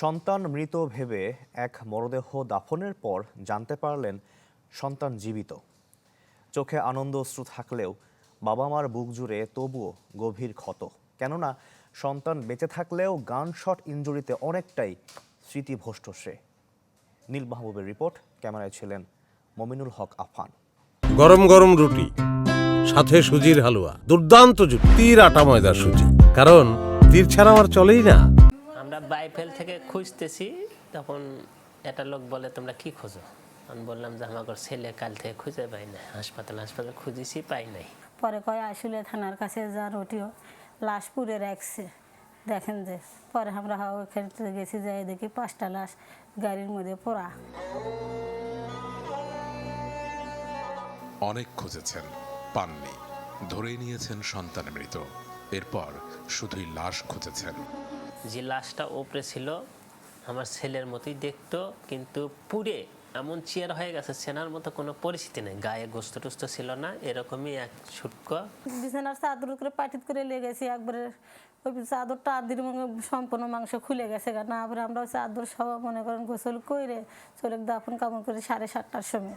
সন্তান মৃত ভেবে এক মরদেহ দাফনের পর জানতে পারলেন সন্তান জীবিত। চোখে আনন্দ অশ্রু থাকলেও বাবা মার বুক জুড়ে তবুও গভীর ক্ষত। কেননা সন্তান বেঁচে থাকলেও গান শট ইঞ্জুরিতে অনেকটাই স্মৃতিভ্রষ্ট সে। নীল মাহবুবের রিপোর্ট, ক্যামেরায় ছিলেন মমিনুল হক আফান। গরম গরম রুটি, সাথে সুজির হালুয়া। দুর্দান্ত জুটি। তীর আটা ময়দার সুজি। কারণ তীর ছাড়া আমার চলেই না। আমরা বাইফেল থেকে খুঁজতেছি তখন একটা লোক বলে তোমরা কি খোঁজো? আমি বললাম যে আমার ছেলে কাল থেকে খুঁজে পাই না হাসপাতাল হাসপাতাল খুঁজেছি পাই নাই। পরে কয় আসলে থানার কাছে যা রুটিও লাশ পুড়ে রাখছে দেখেন যে পরে আমরা ওখানে গেছি যাই দেখি পাঁচটা লাশ গাড়ির মধ্যে পড়া। অনেক খুঁজেছেন পাননি। ধরেই নিয়েছেন সন্তান মৃত। এরপর শুধুই লাশ খুঁজেছেন। যে লাশটা ওপরে ছিল, আমার ছেলের মতোই দেখতো, কিন্তু পুড়ে এমন চেয়ার হয়ে গেছে সেনার মতো কোনো পরিস্থিতি নেই। গায়ে গোস্ত টোস্ত ছিল না, এরকমই এক ছুটক বিছানার চাদর করে পাটিত করে লেগেছি, একবারে ওই চাদরটা আদির সম্পূর্ণ মাংস খুলে গেছে না আবার আমরা চাদর সব মনে করেন গোসল করে চলে দাফন কামন করে সাড়ে সাতটার সময়।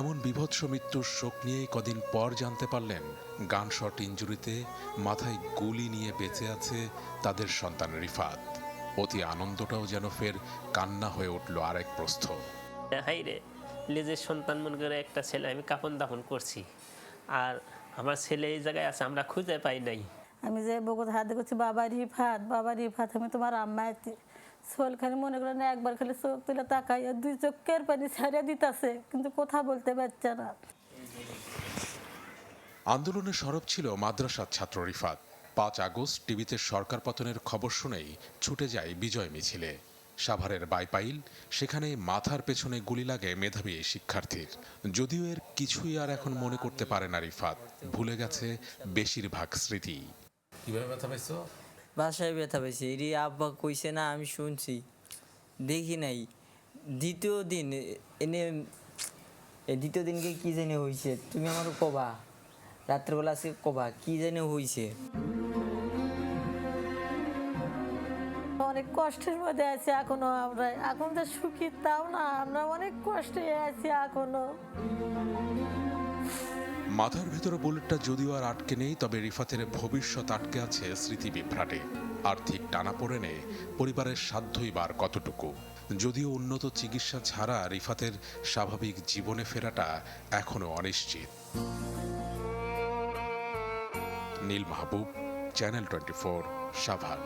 এমন বিভৎস মৃত্যুর শোক নিয়ে কদিন পর জানতে পারলেন গান শট ইঞ্জুরিতে মাথায় গুলি নিয়ে বেঁচে আছে তাদের সন্তান রিফাত। অতি আনন্দটাও যেন ফের কান্না হয়ে উঠল আরেক প্রস্থ। হাই রে লেজের সন্তান মনে করে একটা ছেলে আমি কাপন দাফন করছি। আর আমার ছেলে এই জায়গায় আছে আমরা খুঁজে পাই নাই। আমি যে বগুত হাতে করছি বাবা রিফাত বাবা রিফাত আমি তোমার আম্মা সোল খালি মনে করেন একবার খালি চোখ তুলে তাকাই আর দুই চোখের পানি ছাড়িয়ে দিতেছে কিন্তু কথা বলতে পারছে না। আন্দোলনে সরব ছিল মাদ্রাসার ছাত্র রিফাত। পাঁচ আগস্ট টিভিতে সরকার পতনের খবর শুনেই ছুটে যায় বিজয় মিছিলে। সাভারের বাইপাইল সেখানে মাথার পেছনে গুলি লাগে মেধাবী এই শিক্ষার্থীর। যদিও এর কিছুই আর এখন মনে করতে পারে না রিফাত ভুলে গেছে বেশিরভাগ স্মৃতি। কীভাবে ব্যথা পাইছো? বাসায় ব্যথা পাইছি। এরি আব্বা কইছে না, আমি শুনছি। দেখি নাই। দ্বিতীয় দিন এনে দ্বিতীয় দিনকে কি জানি হয়েছে তুমি আমার কবা। রাত্রেবেলা আজকে কবা, কি জানি হয়েছে অনেক কষ্টের মধ্যে আছি এখনও আমরা। এখন তো সুখী, তাও না, আমরা অনেক কষ্টে আছি এখনও। মাথার ভেতরে বুলেটটা যদিও আর আটকে নেই, তবে রিফাতের ভবিষ্যৎ আটকে আছে স্মৃতি বিভ্রাটে। আর্থিক টানা টানাপোড়েনে পরিবারের সাধ্যই বার কতটুকু। যদিও উন্নত চিকিৎসা ছাড়া রিফাতের স্বাভাবিক জীবনে ফেরাটা এখনও অনিশ্চিত। Neel Mahbub, Channel twenty four, Savar.